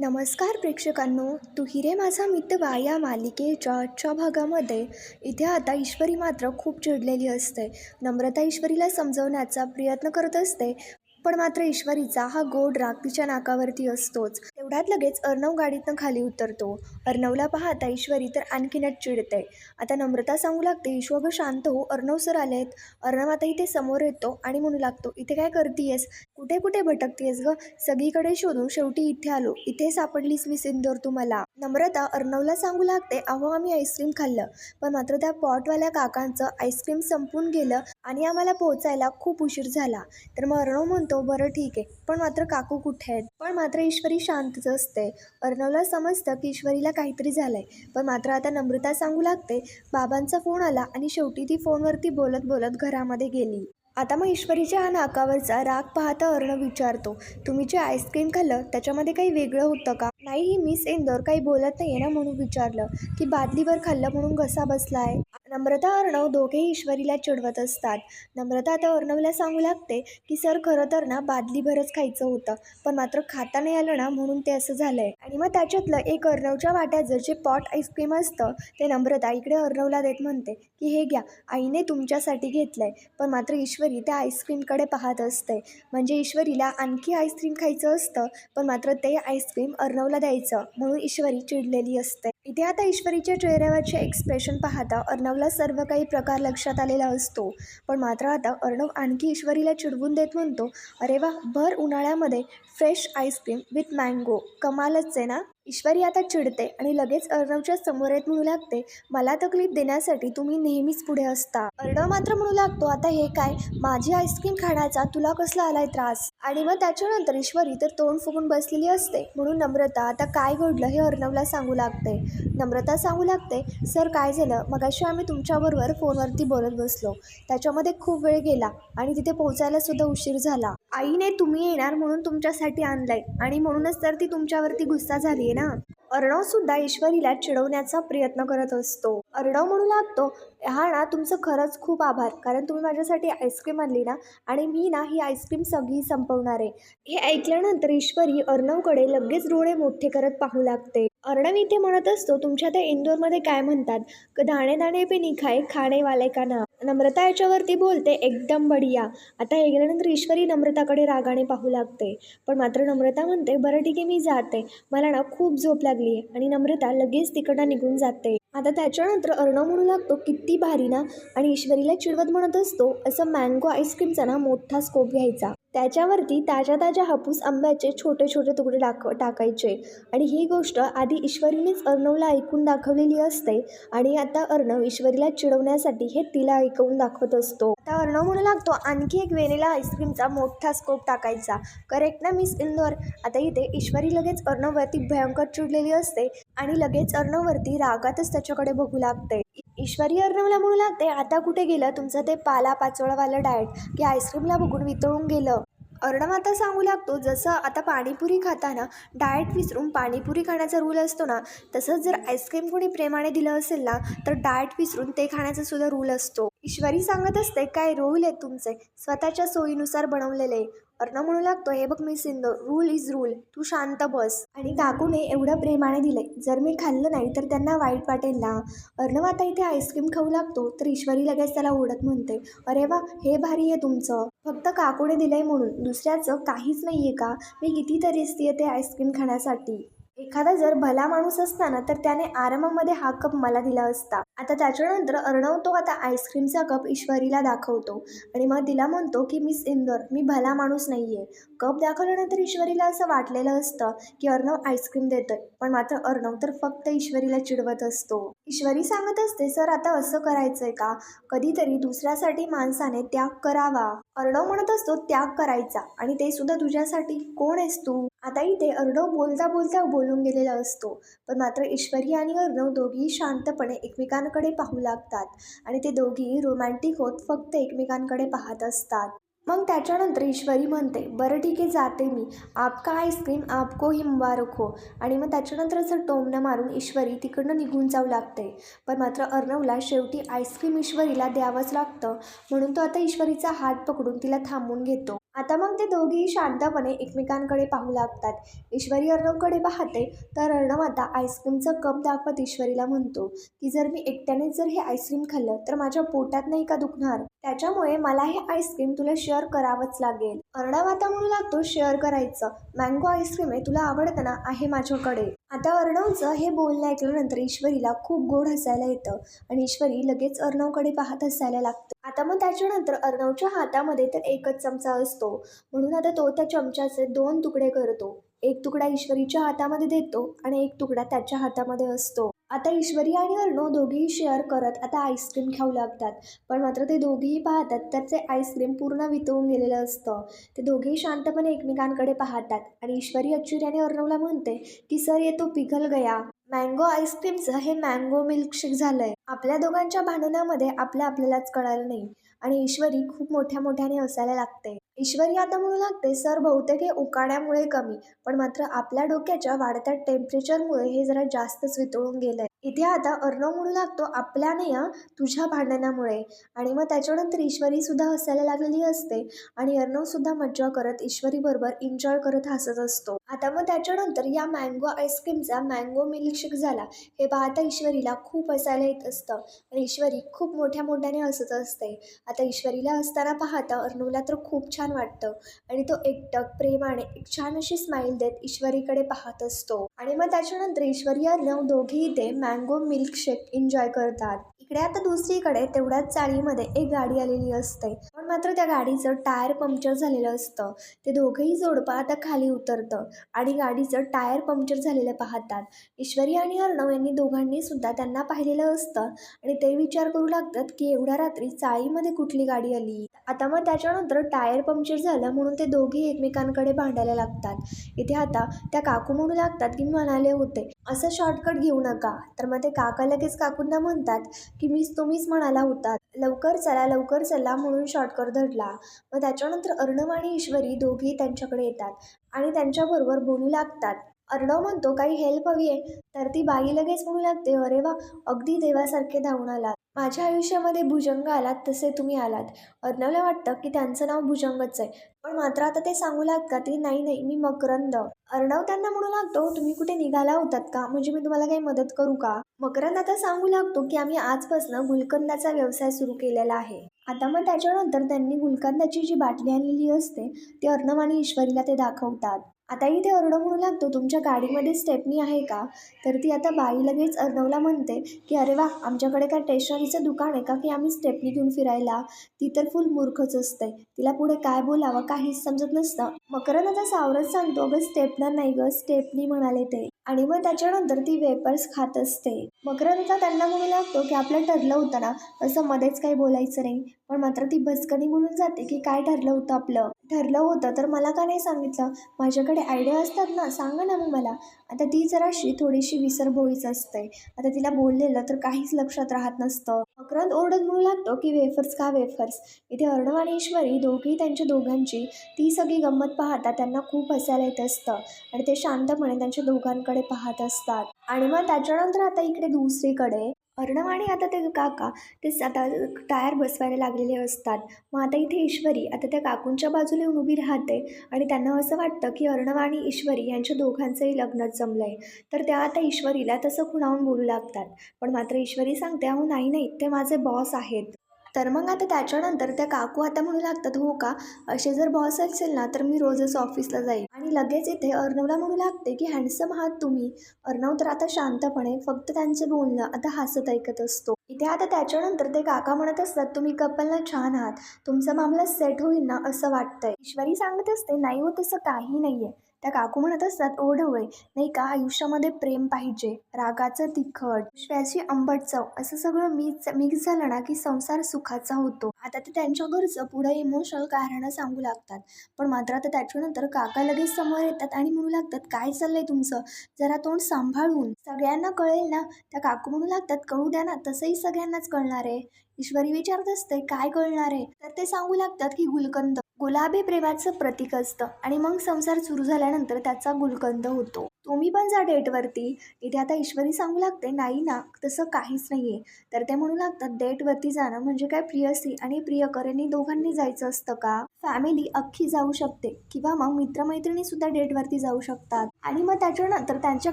नमस्कार प्रेक्षकांनो तू हिरे माझा मितवा या मालिकेच्या आजच्या भागामध्ये. इथे आता ईश्वरी मात्र खूप चिडलेली असते. नम्रता ईश्वरीला समजवण्याचा प्रयत्न करत असते. पण मात्र ईश्वरीचा हा गोड राग तिच्या नाकावरती असतोच. तेवढ्यात लगेच अर्णव गाडीतनं खाली उतरतो. अर्णवला पाहता ईश्वरी तर आणखीनच चिडते. आता नम्रता सांगू लागते ईश्वर शांत हो. अर्णव सर आलेत अर्णव आता इथे समोर येतो आणि म्हणू लागतो इथे काय करतीयस? कुठे कुठे भटकतीयस ग? सगळीकडे शोधून शेवटी इथे आलो. इथे सापडलीस मी सिंदूर तू मला नम्रता अर्णवला सांगू लागते अहो आम्ही आईस्क्रीम खाल्लं. पण मात्र त्या पॉटवाल्या काकांचं आईस्क्रीम संपून गेलं आणि आम्हाला पोहोचायला खूप उशीर झाला. तर मग अर्णव म्हणतो बरं ठीक आहे. पण मात्र काकू कुठे आहेत? पण मात्र ईश्वरी शांतच असते. अर्णवला समजतं की ईश्वरीला काहीतरी झालंय. पण मात्र आता नम्रता सांगू लागते. बाबांचा फोन आला आणि शेवटी ती फोनवरती बोलत बोलत घरामध्ये गेली. आता मग ईश्वरीच्या हा नाकावरचा राग पाहता अर्णव विचारतो तुम्ही जे आईस्क्रीम खाल्लं त्याच्यामध्ये काही वेगळं होतं का? नाही ही मिस इंदोर काही बोलत नाही ना म्हणून विचारलं की बादलीवर खाल्लं म्हणून घसा आहे नम्रता अर्णव दोघेही ईश्वरीला चिडवत असतात. नम्रता आता अर्णवला सांगू लागते की सर खरं तर ना बादलीभरच खायचं होतं पण मात्र खाता नाही आलं ना म्हणून ते असं झालंय. आणि मग त्याच्यातलं एक अर्णवच्या वाट्याचं जे पॉट आईस्क्रीम असतं ते नम्रता इकडे अर्णवला देत म्हणते की हे घ्या आईने तुमच्यासाठी घेतलंय पण मात्र ईश्वरी त्या आईस्क्रीमकडे पाहत असते. म्हणजे ईश्वरीला आणखी आईस्क्रीम खायचं असतं पण मात्र ते आईस्क्रीम अर्णवला द्यायचं म्हणून ईश्वरी चिडलेली असते. इथे आता ईश्वरीच्या चेहऱ्यावरचे एक्सप्रेशन पाहता अर्णवला सर्व काही प्रकार लक्षात आलेला असतो. पण मात्र आता अर्णव आणखी ईश्वरीला चिडवून देत म्हणतो अरे वा भर उन्हाळ्यामध्ये fresh ice cream with mango कमालच आहे ना? ईश्वरी आता चिडते आणि लगेच अर्णवच्या समोर येत म्हणू लागते मला तकलीफ देण्यासाठी तुम्ही नेहमीच पुढे असता. अर्णव मात्र म्हणू लागतो आता हे काय? माझी आईस्क्रीम खाण्याचा तुला कसला आलाय त्रास? आणि मग त्याच्यानंतर ईश्वरी तर तोंड फुगून बसलेली असते म्हणून नम्रता आता काय घडलं हे अर्णवला सांगू लागते. नम्रता सांगू लागते सर काय झालं? मगाशी आम्ही तुमच्याबरोबर फोनवरती बोलत बसलो. त्याच्यामध्ये खूप वेळ गेला आणि तिथे पोहोचायला सुद्धा उशीर झाला. आईने तुम्ही येणार म्हणून तुमच्यासाठी आणलाय. आणि म्हणूनच तर ती तुमच्यावरती गुस्सा झाली आहे ना. अर्णव सुद्धा ईश्वरीला चिडवण्याचा प्रयत्न करत असतो. अर्णव म्हणू लागतो हा ना तुमचं खरंच खूप आभार. कारण तुम्ही माझ्यासाठी आईस्क्रीम आणली ना आणि मी ना ही आईस्क्रीम सगळी संपवणार आहे. हे ऐकल्यानंतर ईश्वरी अर्णवकडे लगेच डोळे मोठे करत पाहू लागते. अर्णव इथे म्हणत असतो तुमच्या त्या इंदोरमध्ये काय म्हणतात? दाणे दाणे पे निखाय खाणे वाले का ना? नम्रता याच्यावरती बोलते एकदम बढिया. आता हे गेल्यानंतर ईश्वरी नम्रताकडे रागाने पाहू लागते. पण मात्र नम्रता म्हणते बरं ठीक आहे मी जाते. मला ना खूप झोप लागली आहे आणि नम्रता लगेच तिकडं निघून जाते. आता त्याच्यानंतर अर्णव म्हणू लागतो किती भारी ना. आणि ईश्वरीला चिडवत म्हणत असतो असं मँगो आईस्क्रीमचा ना मोठा स्कोप घ्यायचा. त्याच्यावरती ताज्या ताज्या हापूस आंब्याचे छोटे छोटे तुकडे टाक टाकायचे. आणि ही गोष्ट आधी ईश्वरीनेच अर्णवला ऐकून दाखवलेली असते आणि आता अर्णव ईश्वरीला चिडवण्यासाठी हे तिला ऐकवून दाखवत असतो. आता अर्णव म्हणू लागतो आणखी एक वेनिला आईस्क्रीमचा मोठा स्कोप टाकायचा. करेक्ट ना मिस इंदोर. आता इथे ईश्वरी लगेच अर्णववरती भयंकर चिडलेली असते आणि लगेच अर्णववरती रागातच त्याच्याकडे बघू लागते. ईश्वरी अर्णवला म्हणू लागते आता कुठे गेलं? तुमचं ते पाला पाचोळावालं डाएट की आईस्क्रीमला बघून वितळून गेलं. अर्णव आता सांगू लागतो जसं आता पाणीपुरी खाताना डाएट विसरून पाणीपुरी खाण्याचा रूल असतो ना तसंच जर आईस्क्रीम कोणी प्रेमाने दिलं असेल ना तर डाएट विसरून ते खाण्याचा सुद्धा रूल असतो. ईश्वरी सांगत असते काय रोल आहेत तुमचे? स्वतःच्या सोयीनुसार बनवलेले. अर्णव म्हणू लागतो हे बघ मी सिंध रूल इज रूल तू शांत बस. आणि काकूने एवढं प्रेमाने दिलंय जर मी खाल्लं नाही तर त्यांना वाईट वाटेल ना? अर्णव आता इथे आईस्क्रीम खाऊ लागतो तर ईश्वरी लगेच त्याला ओढत म्हणते अरे वा हे भारी आहे तुमचं. फक्त काकूने दिलंय म्हणून दुसऱ्याचं काहीच नाही आहे का? मी कितीतरी असते ते आईस्क्रीम खाण्यासाठी. एखादा जर भला माणूस असता ना तर त्याने आरामामध्ये हा कप मला दिला असता. आता त्याच्यानंतर अर्णव तो आता आईस्क्रीमचा कप ईश्वरीला दाखवतो. आणि मग तिला म्हणतो की मिस इंदोर मी भला माणूस नाही आहे कप दाखवल्यानंतर ईश्वरीला असं वाटलेलं असतं की अर्णव आईस्क्रीम देतोय. पण मात्र अर्णव तर फक्त ईश्वरीला चिडवत असतो. ईश्वरी सांगत असते सर आता असं करायचंय का? कधीतरी दुसऱ्यासाठी माणसाने त्याग करावा. अर्णव म्हणत असतो त्याग करायचा. आणि ते सुद्धा तुझ्यासाठी कोण आहेस तू? आता इथे अर्णव बोलता बोलता बोलून गेलेला असतो. पण मात्र ईश्वरी आणि अर्णव दोघी शांतपणे एकमेकांकडे पाहू लागतात. आणि ते दोघी रोमॅन्टिक होत फक्त एकमेकांकडे पाहत असतात. मग त्याच्यानंतर ईश्वरी म्हणते बरं ठीक आहे जाते मी. आपका आईस्क्रीम आपको ही मुबारक हो. आणि मग त्याच्यानंतर असं टोमणं मारून ईश्वरी तिकडनं निघून जाऊ लागते. पण मात्र अर्णवला शेवटी आईस्क्रीम ईश्वरीला द्यावंच लागतं. म्हणून तो आता ईश्वरीचा हात पकडून तिला थांबून घेतो. आता मग ते दोघेही शांतपणे एकमेकांकडे पाहू लागतात. ईश्वरी अर्णवकडे पाहते तर अर्णव आता आईस्क्रीमचं कप दाखवत ईश्वरीला म्हणतो की जर मी एकट्यानेच जर हे आईस्क्रीम खाल्लं तर माझ्या पोटात नाही का दुखणार? त्याच्यामुळे मला हे आईस्क्रीम तुला शेअर करावंच लागेल. अर्णव आता म्हणू लागतो शेअर करायचं. मँगो आईस्क्रीम आहे तुला आवडतं ना आहे माझ्याकडे. आता अर्णवचं हे बोलणं ऐकल्यानंतर ईश्वरीला खूप गोड हसायला येतं आणि ईश्वरी लगेच अर्णवकडे पाहत हसायला लागतं. आता मग त्याच्यानंतर अर्णवच्या हातामध्ये तर एकच चमचा असतो. म्हणून आता तो त्या चमच्याचे दोन तुकडे करतो. एक तुकडा ईश्वरीच्या हातामध्ये देतो आणि एक तुकडा त्याच्या हातामध्ये असतो. आता ईश्वरी आणि अर्णव दोघेही शेअर करत आता आईस्क्रीम खाऊ लागतात. पण मात्र ते दोघेही पाहतात तर ते आईस्क्रीम पूर्ण वितळून गेलेलं असतं. ते दोघेही शांतपणे एकमेकांकडे पाहतात आणि ईश्वरी आश्चर्याने अर्णवला म्हणते की सर ये तो पिघल गया. मँगो आईस्क्रीमचं हे मँगो मिल्कशेक झालंय. आपल्या दोघांच्या भांडणामध्ये आपल्या आपल्यालाच कळालं नाही. आणि ईश्वरी खूप मोठ्या मोठ्याने हसायला लागते. ईश्वरी आता म्हणू लागते सर बहुतेक हे उकाड्यामुळे कमी पण मात्र आपल्या डोक्याच्या वाढत्या टेम्परेचरमुळे हे जरा जास्तच वितळून गेलंय. इथे आता अर्णव म्हणू लागतो आपल्या नाही तुझ्या भांडणामुळे. आणि मग त्याच्यानंतर ईश्वरी सुद्धा हसायला लागलेली असते. आणि अर्णवसुद्धा मज्जा करत ईश्वरी बरोबर एन्जॉय करत हसत असतो. आता मग त्याच्यानंतर या मँगो आईस्क्रीमचा मँगो मिल्कशेक झाला. हे पाहता ईश्वरीला खूप हसायला येत असतं. आणि ईश्वरी खूप मोठ्या मोठ्याने हसत असते. आता ईश्वरीला हसताना पाहता अर्णवला तर खूप छान वाटतं. आणि तो एकटक प्रेमाने एक छान अशी स्माईल देत ईश्वरीकडे पाहत असतो. आणि मग त्याच्यानंतर ईश्वरी अर्णव दोघेही ते मँगो मिल्कशेक एन्जॉय करतात. इकडे आता दुसरीकडे तेवढ्याच चाळीमध्ये एक गाडी आलेली असते. पण मात्र त्या गाडीचं टायर पंक्चर झालेलं असतं. ते दोघंही जोडपं आता खाली उतरतं आणि गाडीचं टायर पंक्चर झालेलं पाहतात. ईश्वरी आणि अर्णव यांनी दोघांनी सुद्धा त्यांना पाहिलेलं असतं आणि ते विचार करू लागतात की एवढ्या रात्री चाळीमध्ये कुठली गाडी आली? आता मग त्याच्यानंतर टायर पंक्चर झालं म्हणून ते दोघे एकमेकांकडे भांडायला लागतात. इथे आता त्या काकू म्हणू लागतात की म्हणाले होते असं शॉर्टकट घेऊ नका. तर मग ते काका लगेच काकूंना म्हणतात की मीच तुम्हीच म्हणाला होता लवकर चला लवकर चला म्हणून शॉर्टकट धरला. मग त्याच्यानंतर अर्णव आणि ईश्वरी दोघेही त्यांच्याकडे येतात आणि त्यांच्याबरोबर बोलू लागतात. अर्णव म्हणतो काही हेल्प हवी आहे. तर ती बाई लगेच म्हणू लागते अरे वा अगदी देवासारखे धावून आलात. माझ्या आयुष्यामध्ये भुजंग आलात तसे तुम्ही आलात. अर्णवला वाटतं की त्यांचं नाव भुजंगच आहे. पण मात्र आता ते सांगू लागतात की नाही नाही मी मकरंद. अर्णव त्यांना म्हणू लागतो तुम्ही कुठे निघाला होतात का? म्हणजे मी तुम्हाला काही मदत करू का? मकरंद आता सांगू लागतो की आम्ही आजपासून गुलकंदाचा व्यवसाय सुरू केलेला आहे. आता मग त्याच्यानंतर त्यांनी गुलकंदाची जी बाटली आणलेली असते ती अर्णव आणि ईश्वरीला ते दाखवतात. आता इथे अर्णव म्हणू लागतो तुमच्या गाडीमध्ये स्टेपनी आहे का? तर ती आता बाई लगेच अर्णवला म्हणते की अरे वा आमच्याकडे काय स्टेशनरीचं दुकान आहे का की आम्ही स्टेपनी घेऊन फिरायला? ती तर फुल मूर्खच असते. तिला पुढे काय बोलावं काहीच समजत नसतं. मकरंद आता सावरच सांगतो अगं स्टेपनर नाही गं स्टेपनी म्हणाले ते. आणि मग त्याच्यानंतर ती वेपर्स खात असते. मकरंद आता त्यांना म्हणू लागतो की आपलं ठरलं होतं ना असं मध्येच काही बोलायचं नाही. पण मात्र ती बसकनी बोलून जाते की काय ठरलं होतं आपलं? ठरलं होतं तर मला का नाही सांगितलं? माझ्याकडे आयडिया असतात ना सांगा ना मग मला. आता ती जराशी थोडीशी विसरभोळीच असते. आता तिला बोललेलं तर काहीच लक्षात राहत नसतं. मकरंद ओरडत म्हणू लागतो की वेफर्स का वेफर्स इथे अर्णव आणि ईश्वरी दोघेही त्यांच्या दोघांची ती सगळी गंमत पाहता त्यांना खूप हसायला येत असतं. आणि ते शांतपणे त्यांच्या दोघांकडे पाहत असतात. आणि मग त्याच्यानंतर आता इकडे दुसरीकडे अर्णव आणि आता ते काका ते आता टायर बसवायला लागलेले असतात. मग आता इथे ईश्वरी आता त्या काकूंच्या बाजूला येऊन उभी राहते आणि त्यांना असं वाटतं की अर्णव आणि ईश्वरी यांच्या दोघांचंही लग्नच जमलं आहे तर त्या आता ईश्वरीला तसं खुणावून बोलू लागतात. पण मात्र ईश्वरी सांगते अहो नाही नाही ते माझे बॉस आहेत. तर मग आता त्याच्यानंतर त्या काकू आता म्हणू लागतात हो का? असे जर बॉस असेल ना तर मी रोजच ऑफिसला जाईल. आणि लगेच इथे अर्णवला म्हणू लागते की हँडसम आहात तुम्ही. अर्णव तर आता शांतपणे फक्त त्यांचं बोलणं आता हसत ऐकत असतो. इथे आता त्याच्यानंतर ते काका म्हणत असतात तुम्ही कपलला छान आहात. तुमचा मामला सेट होईल ना असं वाटतंय. ईश्वरी सांगत असते नाही हो तसं काही नाहीये. त्या काकू म्हणत असतात ओढवळे नाही का? आयुष्यामध्ये प्रेम पाहिजे रागाचं तिखट श्वासी आंबट चव असं सगळं मिक्स मिक्स झालं ना की संसार सुखाचा होतो. आता ते त्यांच्या घरचं पुढे इमोशनल कारणं सांगू लागतात. पण मात्र आता त्याच्यानंतर काका लगेच समोर येतात आणि म्हणू लागतात काय चाललंय तुमचं? जरा तोंड सांभाळून. सगळ्यांना कळेल ना? त्या काकू म्हणू लागतात कळू द्या ना तसंही सगळ्यांनाच कळणार आहे. ईश्वरी विचारत असते काय कळणार आहे? तर ते सांगू लागतात की गुलकंद गुलाबी प्रेमाचं प्रतीक असतं आणि मग संसार सुरू झाल्यानंतर त्याचा गुलकंद होतो. तुम्ही पण जा डेटवरती. इथे आता ईश्वरी सांगू लागते नाही ना तसं काहीच नाही आहे तर ते म्हणू लागतात डेटवरती जाणं म्हणजे काय? प्रियसी आणि प्रियकरेनी दोघांनी जायचं असतं का? फॅमिली अख्खी जाऊ शकते किंवा मग मित्रमैत्रिणीसुद्धा डेटवरती जाऊ शकतात. आणि मग त्याच्यानंतर त्यांच्या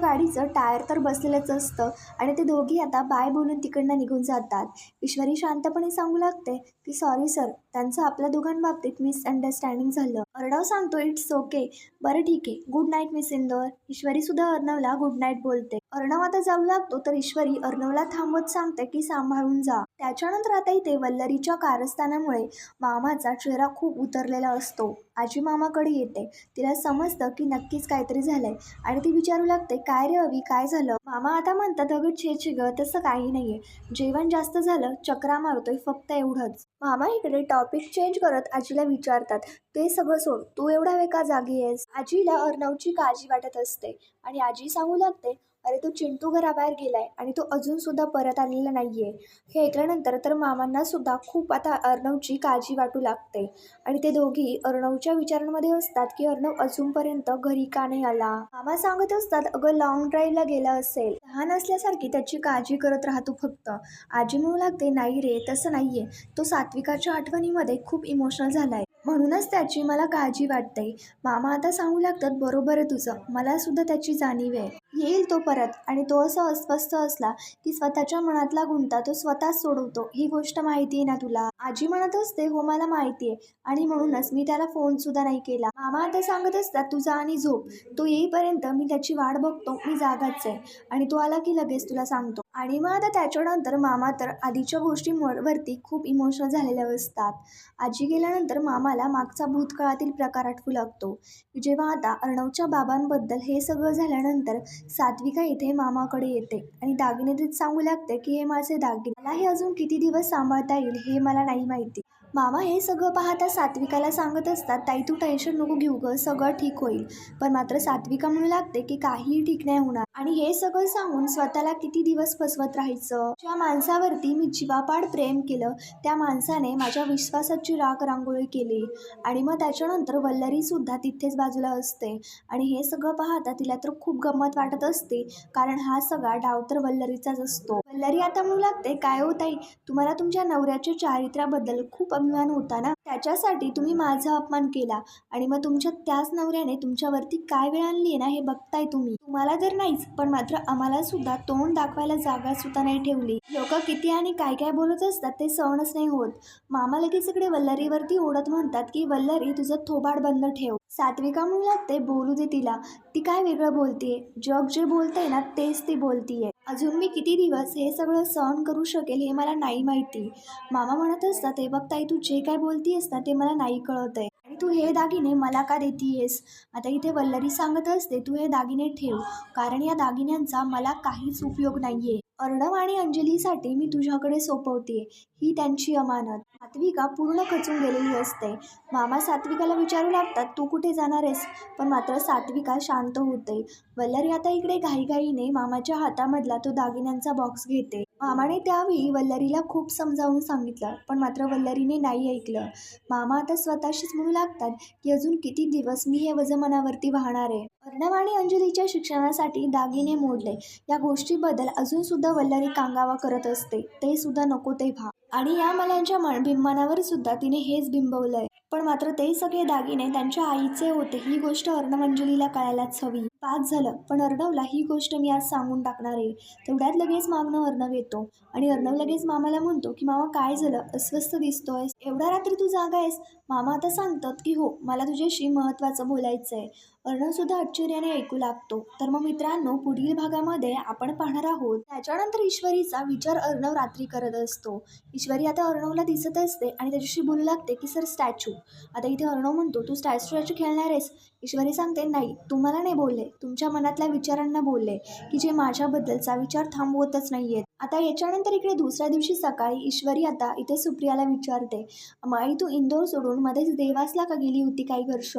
गाडीचं टायर तर बसलेलंच असतं आणि ते दोघी आता बाय बोलून तिकडनं निघून जातात. ईश्वरी शांतपणे सांगू लागते की सॉरी सर त्यांचं आपल्या दोघांबाबतीत मिसअंडरस्टँडिंग झालं. अर्णव सांगतो इट्स ओके. बरं ठीक आहे. Good night miss Indore. Ishwari सुद्धा अर्णवला गुड नाईट बोलते. अर्णव आता जाऊ लागतो तर ईश्वरी. अर्णवला थांबवत सांगते की सांभाळून जा. त्याच्यानंतर आता इथे वल्लरीच्या कारस्थानामुळे मामाचा चेहरा खूप उतरलेला असतो. आजी मामाकडे येते. तिला समजतं की नक्कीच काहीतरी झालंय. आणि ती विचारू लागते काय रे अवी काय झालं? मामा आता म्हणतात अगं छे छे ग तसं काही नाहीये. जेवण जास्त झालं चक्रा मारतोय फक्त एवढंच. मामा इकडे टॉपिक चेंज करत आजीला विचारतात ते सगळं सोड तू एवढा वेळ का जागी आहेस आजीला अर्णवची काळजी वाटत असते. आणि आजी सांगू लागते अरे तो चिंटू घराबाहेर गेलाय आणि तो अजून सुद्धा परत आलेला नाहीये. हे ऐकल्यानंतर तर मामांना सुद्धा खूप आता अर्णवची काळजी वाटू लागते. आणि ते दोघी अर्णवच्या विचारांमध्ये असतात की अर्णव अजूनपर्यंत घरी का नाही आला? मामा सांगत असतात अगं लॉंग ड्राईव्हला गेला असेल. लहान असल्यासारखी त्याची काळजी करत राहतो फक्त. आजी म्हणू लागते नाही रे तसं नाहीये. तो सात्विकाच्या आठवणीमध्ये खूप इमोशनल झालाय. म्हणूनच त्याची मला काळजी वाटते. मामा आता सांगू लागतात बरोबर आहे तुझं. मला सुद्धा त्याची जाणीव आहे. येईल तो परत. आणि तो असं अस्वस्थ असला की स्वतःच्या मनातला गुंता तो स्वतःच सोडवतो. ही गोष्ट माहिती आहे ना तुला? आजी म्हणत असते हो मला माहिती आहे आणि म्हणूनच मी त्याला फोन सुद्धा नाही केला. मामा आता सांगत असतात तुझा आणि झोप. तो येईपर्यंत मी त्याची वाट बघतो. मी जागाच आहे. आणि तो आला की लगेच तुला सांगतो. आणि मग आता त्याच्यानंतर मामा तर आधीच्या गोष्टींवरती खूप इमोशनल झालेले असतात. आजी गेल्यानंतर मामाला मागचा भूतकाळातील प्रकार आठवू लागतो. जेव्हा आता अर्णवच्या बाबांबद्दल हे सगळं झाल्यानंतर सात्विका इथे मामाकडे येते आणि दागिने देत सांगू लागते की हे माझे दागिने मला हे अजून किती दिवस सांभाळता येईल हे मला नाही माहिती. मामा हे सगळं पाहता सात्विकाला सांगत असतात ताई तू टेन्शन नको घेऊ गं सगळं ठीक होईल. पण मात्र सात्विका म्हणू लागते की काहीही ठीक नाही होणार. आणि हे सगळं सांगून स्वतःला किती दिवस फसवत राहायचं? ज्या माणसावरती मी जीवापाड प्रेम केलं त्या माणसाने माझ्या विश्वासाची राख रांगोळी केली. आणि मग त्याच्यानंतर वल्लरी सुद्धा तिथेच बाजूला असते. आणि हे सगळं पाहता तिला तर खूप गंमत वाटत असते कारण हा सगळा डाव तर वल्लरीचाच असतो. वल्लरी आता म्हणू लागते काय होत ताई तुम्हाला तुमच्या नवऱ्याच्या चारित्र्याबद्दल खूप अपमान होता ना? त्याच्यासाठी तुम्ही माझा अपमान केला. आणि मग तुमच्या त्याच नवऱ्याने तुमच्यावरती काय वेळ आणली आहे ना हे बघताय तुम्ही? तुम्हाला तर नाहीच पण मात्र आम्हाला सुद्धा तोंड दाखवायला जागा सुद्धा नाही ठेवली. लोक किती आणि काय काय बोलत असतात ते सहनच नाही होत. मामा लगेच इकडे वल्लरीवरती ओढत म्हणतात की वल्लरी तुझं थोबाड बंद ठेव. सात्विका म्हणू लागते बोलू दे तिला. ती काय वेगळं बोलतीये? जग जे बोलतंय ना तेच ती बोलतीये. अजून मी किती दिवस हे सगळं सहन करू शकेल हे मला नाही माहिती. मामा म्हणत असतात हे बघ ताई तू जे काय बोलतीयस ना ते मला नाही कळत आहे आणि तू हे दागिने मला का देतीयेस? आता इथे वल्लरी सांगत असते तू हे दागिने ठेव. कारण या दागिन्यांचा मला काहीच उपयोग नाही आहे अर्णव आणि अंजलीसाठी मी तुझ्याकडे सोपवते ही त्यांची अमानत. सात्विका पूर्ण खचून गेलेली असते. मामा सात्विकाला विचारू लागतात तू कुठे जाणार आहेस? पण मात्र सात्विका शांत होते. वल्लरी आता इकडे घाईघाईने मामाच्या हातामधला तो दागिन्यांचा बॉक्स घेते. मामाने त्यावेळी वल्लरीला खूप समजावून सांगितलं पण मात्र वल्लरीने नाही ऐकलं. मामा आता स्वतःशीच म्हणू लागतात की अजून किती दिवस मी हे वजमनावरती वाहणार आहे? अर्णव आणि अंजलीच्या शिक्षणासाठी दागिने मोडले. या गोष्टीबद्दल अजून सुद्धा वल्लरी कांगावा करत असते. ते सुद्धा नको तेव्हा. आणि या मलांच्या मन बिंबनावर सुद्धा तिने हेच बिंबवलंय. पण मात्र ते सगळे दागिने त्यांच्या आईचे होते ही गोष्ट अर्णवंजलीला कळायलाच हवी. पाच झालं पण अर्णवला ही गोष्ट मी आज सांगून टाकणार आहे. तेवढ्यात लगेच मागणं अर्णव येतो. आणि अर्णव लगेच मामाला म्हणतो की मामा काय झालं? अस्वस्थ दिसतोय एवढ्या रात्री तू जागा आहेस. मामा आता सांगतात की हो मला तुझ्याशी महत्त्वाचं बोलायचं आहे अर्णव सुद्धा आश्चर्याने ऐकू लागतो. तर मग मित्रांनो पुढील भागामध्ये आपण पाहणार आहोत. त्याच्यानंतर ईश्वरीचा विचार अर्णव रात्री करत असतो. ईश्वरी आता अर्णवला दिसत असते आणि त्याच्याशी बोलू लागते की सर स्टॅच्यू. आता इथे अर्णव म्हणतो तू स्टॅच्यूची खेळणार आहेस. ईश्वरी सांगते नाही तुम्हाला नाही बोलले. तुमच्या मनातल्या विचारांना बोलले की जे माझ्याबद्दलचा विचार थांबवतच नाही आहेत आता याच्यानंतर इकडे दुसऱ्या दिवशी सकाळी ईश्वरी आता इथे सुप्रियाला विचारते माई तू इंदोर सोडून मध्येच देवासला का गेली होती काही वर्ष?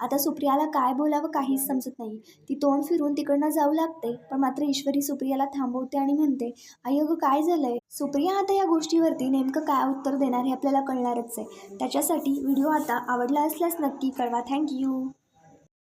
आता सुप्रियाला काय बोलावं काहीच समजत नाही. ती तोंड फिरून तिकडनं जाऊ लागते पण मात्र ईश्वरी सुप्रियाला थांबवते आणि म्हणते आई अगं काय झालंय? सुप्रिया आता या गोष्टीवरती नेमकं काय उत्तर देणार हे आपल्याला कळणारच आहे. त्याच्यासाठी व्हिडिओ आता आवडला असल्यास नक्की कळवा. थँक्यू